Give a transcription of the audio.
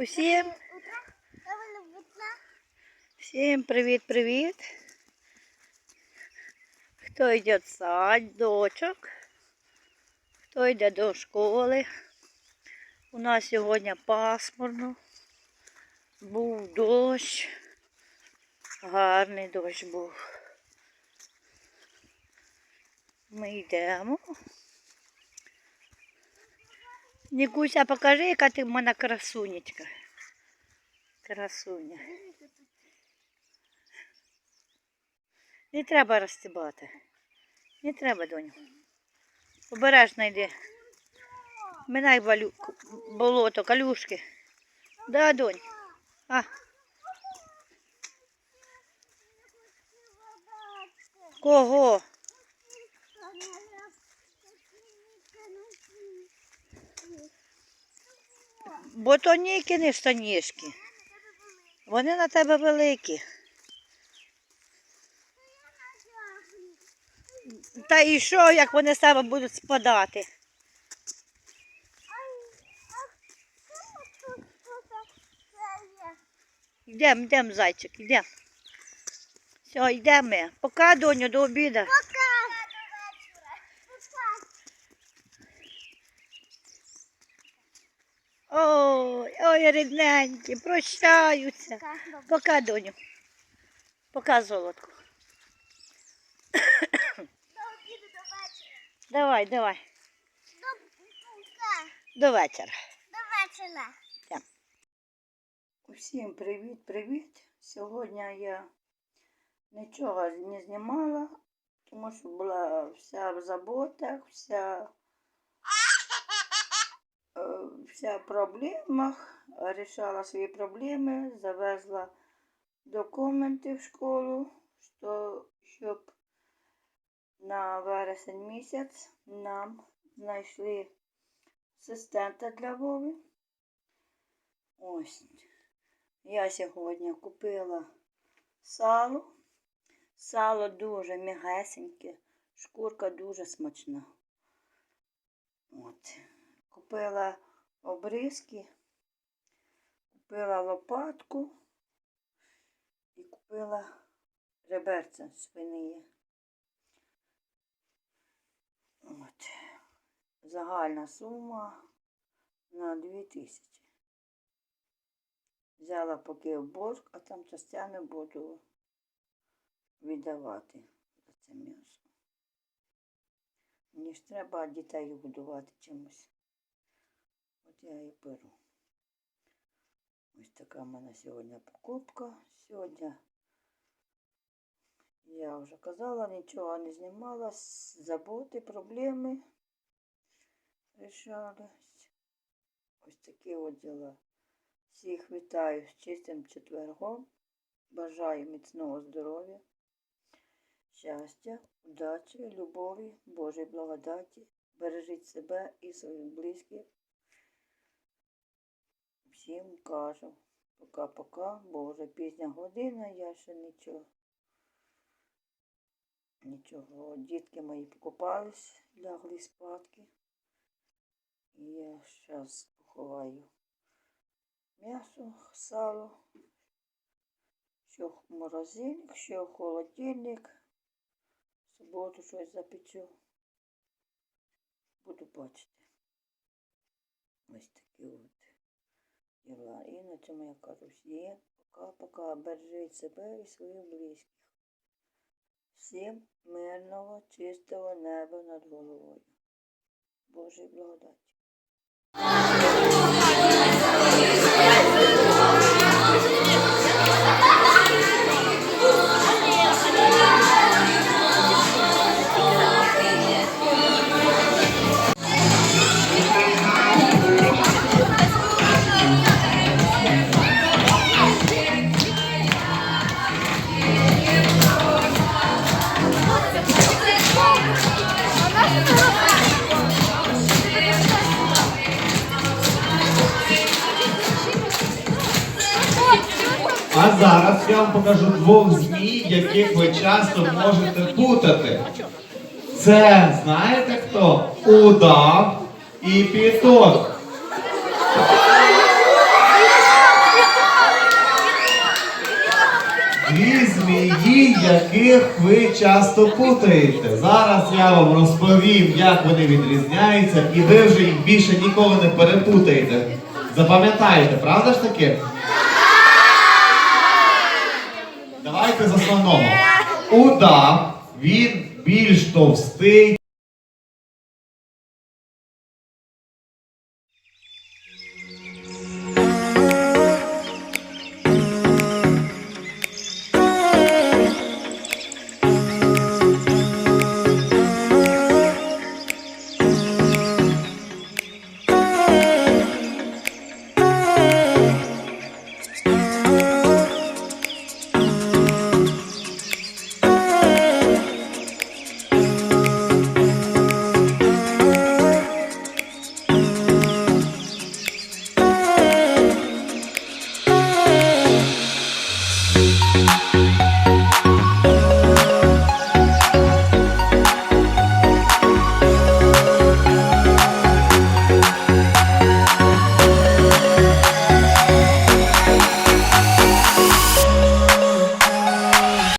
Усім, всім привіт-привіт. Хто йде в садочок, хто йде до школи. У нас сьогодні пасмурно. Був дощ. Гарний дощ був. Ми йдемо. Нікуся, покажи, яка ти в мене красунечка. Красуня. Не треба розстібати. Не треба, доню. Обережно йди. Минай валю... болото, калюшки. Да, донь. А. Кого? Бо то нікіни штанішки. Вони на тебе великі. Та і що, як вони з будуть спадати? Йдемо, йдемо, зайчик, йдемо. Все, йдемо. Пока, доню, до обіду. Ой, ой, рідненькі, прощаються. Пока, доню. Пока, золотку. Давай, давай. До вечора. Усім привіт, привіт. Сьогодні я нічого не знімала, тому що була вся в заботах, вся, вся в проблемах, рішала свої проблеми, завезла документи в школу, що, щоб на вересень місяць нам знайшли асистента для Вови. Ось. Я сьогодні купила сало. Сало дуже м'ягесеньке, шкурка дуже смачна. От. Купила обрізки, купила лопатку і купила реберця свиниє. От. Загальна сума на 2000. Взяла поки в борг, а там частями буду віддавати за це м'ясо. Мені ж треба дітей годувати чимось. От я і беру. Ось така в мене сьогодні покупка. Сьогодні я вже казала, нічого не знімала, заботи, проблеми рішались. Ось такі от діла. Всіх вітаю з чистим четвергом. Бажаю міцного здоров'я, щастя, удачі, любові, Божої благодаті. Бережіть себе і своїх близьких. Всім кажу. Пока-пока, бо вже пізня година, я ще нічого. Нічого. Дітки мої покупались, лягли спадки. І я зараз поховаю м'ясо, сало, що морозильник, що холодильник. В суботу щось запечу. Буду бачити. Ось такі от І на цьому я кажу всім пока-пока. Бережіть себе і своїх близьких. Всім мирного, чистого неба над головою. Божої благодаті. А зараз я вам покажу двох змій, яких ви часто можете путати. Це знаєте хто? Удав і піток. Дві змії, яких ви часто путаєте. Зараз я вам розповім, як вони відрізняються, і ви вже їх більше ніколи не перепутаєте. Запам'ятаєте, правда ж таки? Давайте з основного. Уда, він більш товстий,